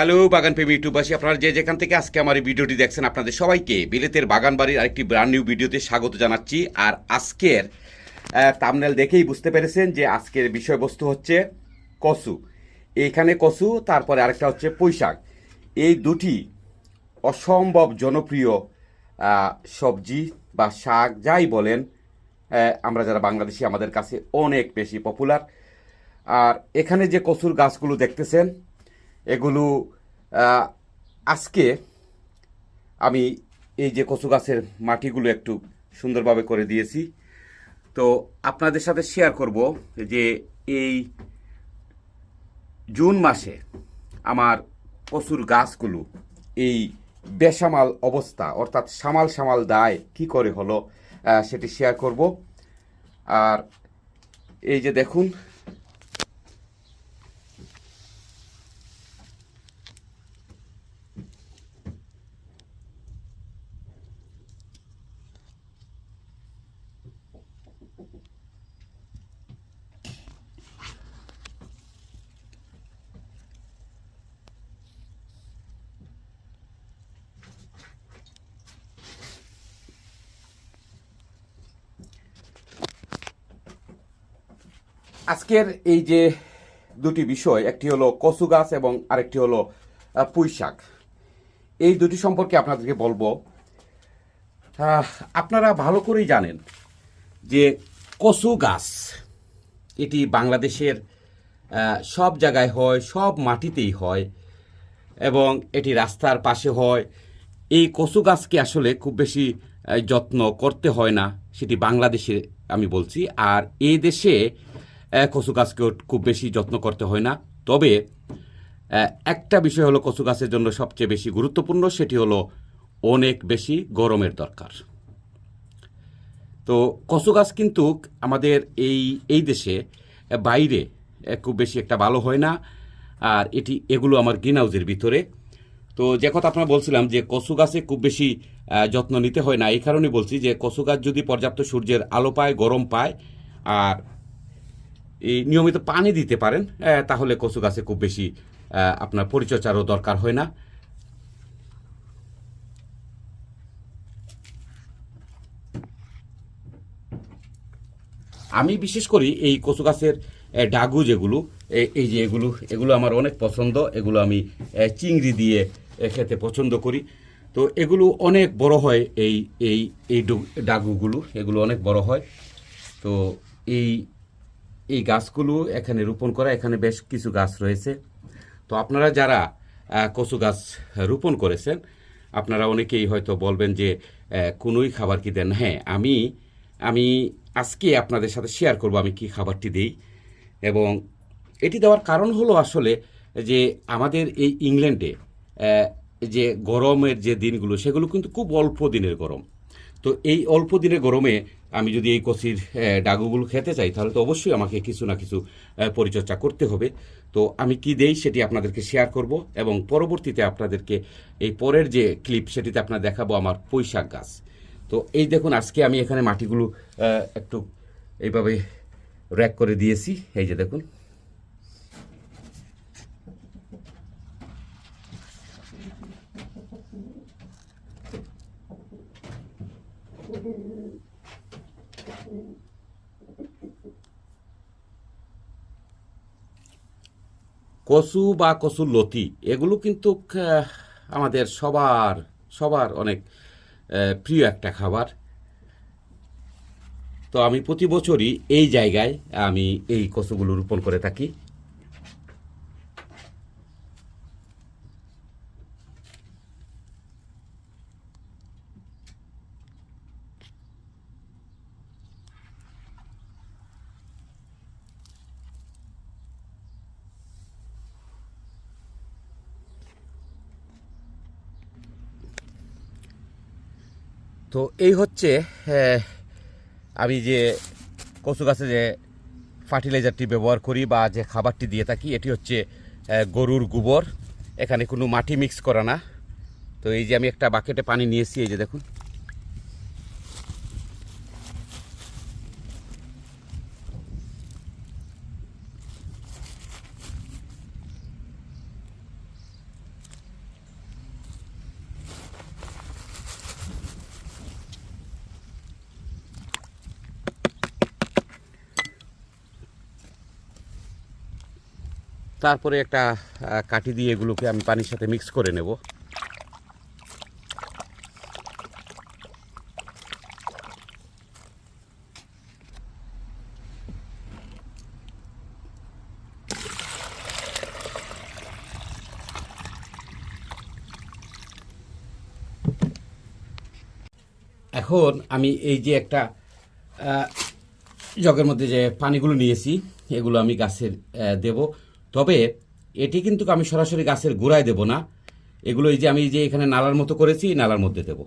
Hello, বাগান প্রেমী ইউটিউবাসী, আপনারা যে যেখান থেকে আজকে আমার এই ভিডিওটি দেখছেন, আপনাদের সবাইকে বিলেতের বাগান বাড়ির আরেকটি ব্র্যান্ড নিউ ভিডিওতে স্বাগত জানাচ্ছি। আর আজকের তামনেল দেখেই বুঝতে পেরেছেন যে আজকের বিষয়বস্তু হচ্ছে কচু এইখানে কচু তারপরে আরেকটা হচ্ছে পুঁইশাক এই দুটি অসম্ভব জনপ্রিয় সবজি বা শাক, যাই বলেন আমরা যারা বাংলাদেশি, আমাদের কাছে অনেক বেশি পপুলার আর এখানে যে কচুর গাছগুলো দেখতেছেন এগুলো আজকে আমি এই যে কচু গাছের মাটিগুলো একটু সুন্দরভাবে করে দিয়েছি। তো আপনাদের সাথে শেয়ার করব যে এই জুন মাসে আমার কচুর গাছগুলো এই বেসামাল অবস্থা, অর্থাৎ সামাল সামাল দায় কি করে হলো সেটি শেয়ার করব। আর এই যে দেখুন আজকের এই যে দুটি বিষয়, একটি হলো কচু গাছ এবং আরেকটি হলো পুঁই শাক। এই দুটি সম্পর্কে আপনাদেরকে বলব। আপনারা ভালো করেই জানেন যে কচু গাছ, এটি বাংলাদেশের সব জায়গায় হয়, সব মাটিতেই হয় এবং এটি রাস্তার পাশে হয়। এই কচু গাছকে আসলে খুব বেশি যত্ন করতে হয় না, সেটি বাংলাদেশে আমি বলছি। আর এই দেশে কচু গাছকে খুব বেশি যত্ন করতে হয় না। তবে একটা বিষয় হলো কচু গাছের জন্য সবচেয়ে বেশি গুরুত্বপূর্ণ, সেটি হলো অনেক বেশি গরমের দরকার। তো কচু গাছ কিন্তু আমাদের এই এই দেশে বাইরে খুব বেশি একটা ভালো হয় না। আর এটি, এগুলো আমার গ্রিন হাউসের ভিতরে। তো যে কথা আপনার বলছিলাম যে কচু গাছে খুব বেশি যত্ন নিতে হয় না, এই কারণে বলছি যে কচু গাছ যদি পর্যাপ্ত সূর্যের আলো পায়, গরম পায়, আর এই নিয়মিত পানি দিতে পারেন তাহলে কচু গাছে খুব বেশি আপনার পরিচর্যারও দরকার হয় না। আমি বিশেষ করি এই কচু গাছের ডাগু যেগুলো এই যে এগুলো এগুলো আমার অনেক পছন্দ, এগুলো আমি চিংড়ি দিয়ে খেতে পছন্দ করি। তো এগুলো অনেক বড় হয় এই এই এই ডাগুগুলো, এগুলো অনেক বড় হয়। তো এই এই গাছগুলো এখানে রোপণ করা, এখানে বেশ কিছু গাছ রয়েছে। তো আপনারা যারা কচু গাছ রোপণ করেছেন, আপনারা অনেকেই হয়তো বলবেন যে কোনোই খাবার কি দেন? হ্যাঁ আমি আমি আজকে আপনাদের সাথে শেয়ার করব আমি কি খাবারটি দিই। এবং এটি দেওয়ার কারণ হলো আসলে যে, আমাদের এই ইংল্যান্ডে যে গরমের যে দিনগুলো, সেগুলো কিন্তু খুব অল্প দিনের গরম। তো এই অল্প দিনের গরমে আমি যদি এই কচির ডাগুগুলো খেতে চাই, তাহলে তো অবশ্যই আমাকে কিছু না কিছু পরিচর্যা করতে হবে। তো আমি কি দেই সেটি আপনাদেরকে শেয়ার করব এবং পরবর্তীতে আপনাদেরকে এই পরের যে ক্লিপ সেটিতে আপনার দেখাবো আমার পুঁইশাক গাছ। তো এই দেখুন, আজকে আমি এখানে মাটিগুলো একটু এইভাবে র্যাক করে দিয়েছি। এই যে দেখুন। কচু বা কচুর লতি, এগুলো কিন্তু আমাদের সবার সবার অনেক প্রিয় একটা খাবার। তো আমি প্রতি বছরই এই জায়গায় আমি এই কচুগুলো রোপণ করে থাকি। তো এই হচ্ছে আমি যে কচু গাছে যে ফার্টিলাইজারটি ব্যবহার করি বা যে খাবারটি দিয়ে থাকি, এটি হচ্ছে গরুর গোবর। এখানে কোনো মাটি মিক্স করা না। তো এই যে আমি একটা বাকেটে পানি নিয়েছি, এই যে দেখুন। তারপরে একটা কাঠি দিয়ে এগুলোকে আমি পানির সাথে মিক্স করে নেব। এখন আমি এই যে একটা জগের মধ্যে যে পানিগুলো নিয়েছি, এগুলো আমি গাছের দেব। তবে এটি কিন্তু আমি সরাসরি গাছের গোড়ায় দেব না। এগুলো এই যে আমি যে এখানে নালার মতো করেছি নালার মধ্যে দেব।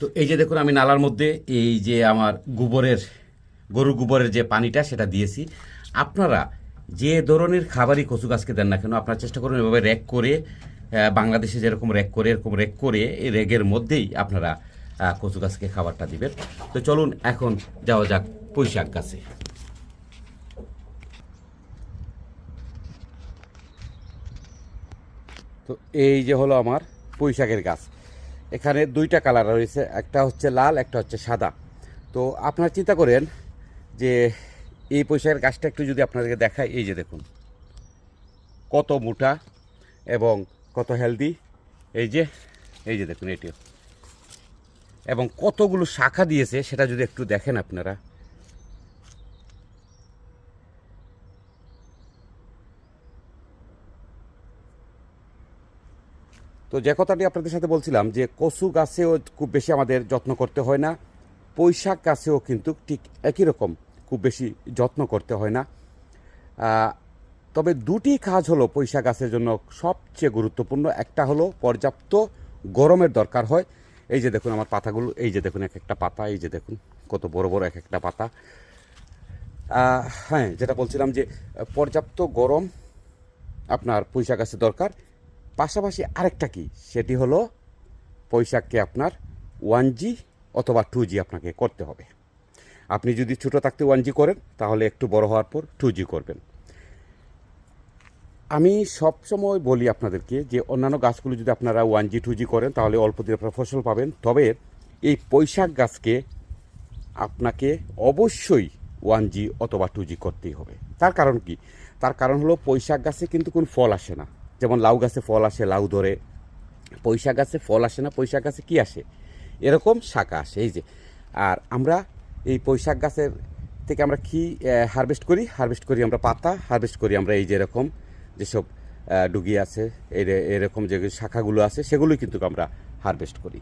তো এই যে দেখুন, আমি নালার মধ্যে এই যে আমার গোবরের, গরুর গোবরের যে পানিটা, সেটা দিয়েছি। আপনারা যে ধরনের খাবারই কচু গাছকে দেন না কেন, আপনারা চেষ্টা করুন এভাবে র্যাক করে বাংলাদেশে যেরকম র্যাক করে, এরকম র্যাক করে এই র্যাগের মধ্যেই আপনারা কচু গাছকে খাবারটা দিবেন। তো চলুন, এখন যাওয়া যাক পুঁইশাক গাছে। তো এই যে হলো আমার পুঁইশাকের গাছ। এখানে দুইটা কালার রয়েছে, একটা হচ্ছে লাল, একটা হচ্ছে সাদা। তো আপনারা চিন্তা করেন যে এই পয়সার গাছটা একটু যদি আপনাদেরকে দেখায় এই যে দেখুন, কত মোটা এবং কত হেলদি। এই যে এই যে দেখুন এটিও। এবং কতগুলো শাখা দিয়েছে, সেটা যদি একটু দেখেন আপনারা। তো যে কথাটি আপনাদের সাথে বলছিলাম যে কচু গাছেও খুব বেশি আমাদের যত্ন করতে হয় না পৈশাক গাছেও কিন্তু ঠিক একই রকম খুব বেশি যত্ন করতে হয় না। তবে দুটি কাজ হলো পৈশাক গাছের জন্য সবচেয়ে গুরুত্বপূর্ণ। একটা হলো পর্যাপ্ত গরমের দরকার হয়। এই যে দেখুন আমার পাতাগুলো, এই যে দেখুন এক একটা পাতা, এই যে দেখুন কত বড় বড় এক একটা পাতা। হ্যাঁ যেটা বলছিলাম যে পর্যাপ্ত গরম আপনার পৈশাক গাছের দরকার। পাশাপাশি আরেকটা কি? সেটি হলো পৈশাককে আপনার ওয়ান জি অথবা টু জি আপনাকে করতে হবে। আপনি যদি ছোটো থাকতে ওয়ান জি করেন, তাহলে একটু বড় হওয়ার পর টু জি করবেন। আমি সব সময় বলি আপনাদেরকে যে, অন্যান্য গাছগুলো যদি আপনারা ওয়ান জি টু জি করেন, তাহলে অল্প দিনে আপনারা ফসল পাবেন। তবে এই পৈশাক গাছকে আপনাকে অবশ্যই ওয়ান জি অথবা টু জি করতেই হবে। তার কারণ কি? তার কারণ হলো পৈশাক গাছে কিন্তু কোনো ফল আসে না। যেমন লাউ গাছে ফল আসে, লাউ ধরে। পৈশাক গাছে ফল আসে না পৈশাক গাছে কি আসে? এরকম শাখা আসে, এই যে। আর আমরা এই পৈশাক গাছের থেকে আমরা কি হারভেস্ট করি? হারভেস্ট করি আমরা পাতা হারভেস্ট করি আমরা এই যে এরকম যেসব ডুগি আছে, এর- এরকম যে শাখাগুলো আছে, সেগুলোই কিন্তু আমরা হারভেস্ট করি।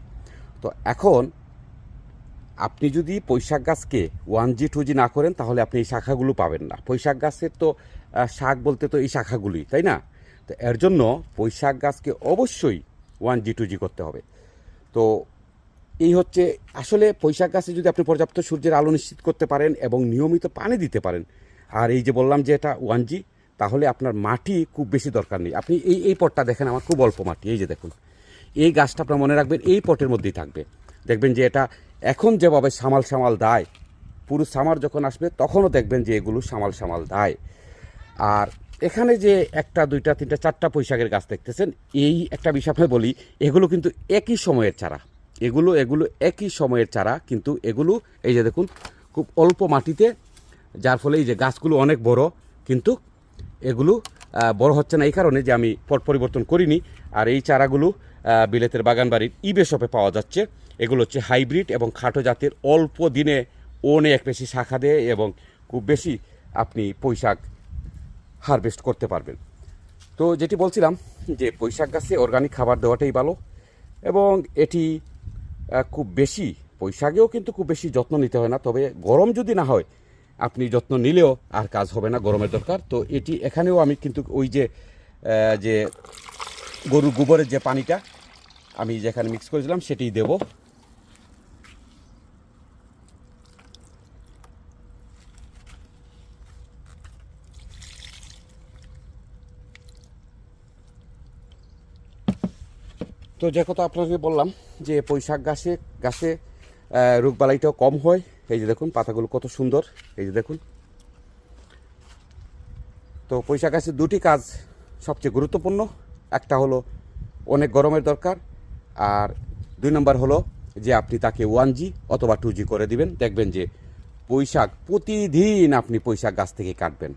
তো এখন আপনি যদি পৈশাক গাছকে ওয়ান জি টু জি না করেন, তাহলে আপনি এই শাখাগুলো পাবেন না। পৈশাক গাছের তো শাক বলতে তো এই শাখাগুলোই, তাই না? তো এর জন্য পৈশাক গাছকে অবশ্যই ওয়ান জি টু জি করতে হবে। তো এই হচ্ছে, আসলে পৈশাক গাছে যদি আপনি পর্যাপ্ত সূর্যের আলো নিশ্চিত করতে পারেন এবং নিয়মিত পানি দিতে পারেন, আর এই যে বললাম যে এটা ওয়ান জি তাহলে আপনার মাটি খুব বেশি দরকার নেই। আপনি এই এই পটটা দেখেন, আমার খুব অল্প মাটি, এই যে দেখুন। এই গাছটা আপনার মনে রাখবেন, এই পটের মধ্যেই থাকবে। দেখবেন যে এটা এখন যেভাবে সামাল সামাল দায়, পুরো সামার যখন আসবে, তখনও দেখবেন যে এগুলো সামাল সামাল দায়। আর এখানে যে একটা, দুইটা, তিনটা, চারটা পৈশাকের গাছ দেখতেছেন, এই একটা বিষয় বলি, এগুলো কিন্তু একই সময়ের চারা। এগুলো এগুলো একই সময়ের চারা, কিন্তু এগুলো, এই যে দেখুন, খুব অল্প মাটিতে, যার ফলে এই যে গাছগুলো অনেক বড়, কিন্তু এগুলো বড় হচ্ছে না এই কারণে যে আমি পট পরিবর্তন করিনি। আর এই চারাগুলো বিলেতের বাগানবাড়ির ইবে শপে পাওয়া যাচ্ছে। এগুলো হচ্ছে হাইব্রিড এবং খাটো জাতের, অল্প দিনে অনেক বেশি শাখা দেয় এবং খুব বেশি আপনি পৈশাক হারভেস্ট করতে পারবেন। তো যেটি বলছিলাম যে পৈশাক গাছে অর্গানিক খাবার দেওয়াটাই ভালো এবং এটি খুব বেশি পৈশাকেও কিন্তু খুব বেশি যত্ন নিতে হয় না, তবে গরম যদি না হয়, আপনি যত্ন নিলেও আর কাজ হবে না গরমের দরকার। তো এটি এখানেও আমি কিন্তু ওই যে যে গরুর গোবরের যে পানিটা আমি যেখানে মিক্স করেছিলাম সেটিই দেব। তো যে কথা আপনাকে বললাম যে পৈশাক গাছে গাছে রোগবালাইটাও কম হয়। এই যে দেখুন, পাতাগুলো কত সুন্দর। এই যে দেখুন। তো পৈশাক গাছের দুটি কাজ সবচেয়ে গুরুত্বপূর্ণ। একটা হলো অনেক গরমের দরকার, আর দুই নম্বর হলো যে আপনি তাকে ওয়ান জি অথবা টু জি করে দিবেন। দেখবেন যে পৈশাক প্রতিদিন আপনি পৈশাক গাছ থেকে কাটবেন।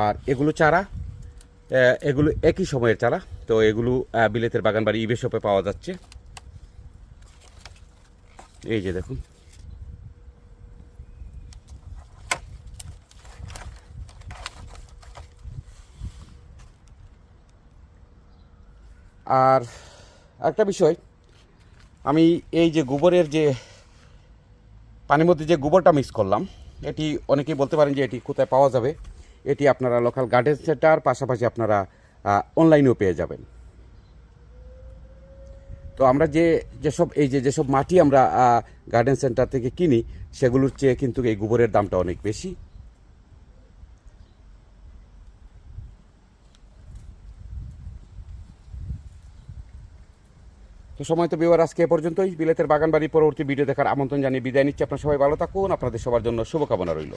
আর এগুলো চারা এগুলো একই সময়ের চারা। তো এগুলো বিলেতের বাগান বাড়ি ইবে শপে পাওয়া যাচ্ছে। এই যে দেখুন। আর একটা বিষয়, আমি এই যে গোবরের যে, পানির মধ্যে যে গোবরটা মিক্স করলাম, এটি অনেকেই বলতে পারেন যে এটি কোথায় পাওয়া যাবে। এটি আপনারা লোকাল গার্ডেন সেন্টার পাশাপাশি আপনারা অনলাইনেও পেয়ে যাবেন। তো আমরা যে, যেসব, এই যে যেসব মাটি আমরা গার্ডেন সেন্টার থেকে কিনি, সেগুলোর চেয়ে কিন্তু এই গোবরের দামটা অনেক বেশি। তো সময় তো বিবার আজকে পর্যন্তই। বিলেতের বাগান বাড়ি পরবর্তী ভিডিও দেখার আমন্ত্রণ জানিয়ে বিদায় নিচ্ছি। আপনার সবাই ভালো থাকুন। আপনাদের সবার জন্য শুভকামনা রইল।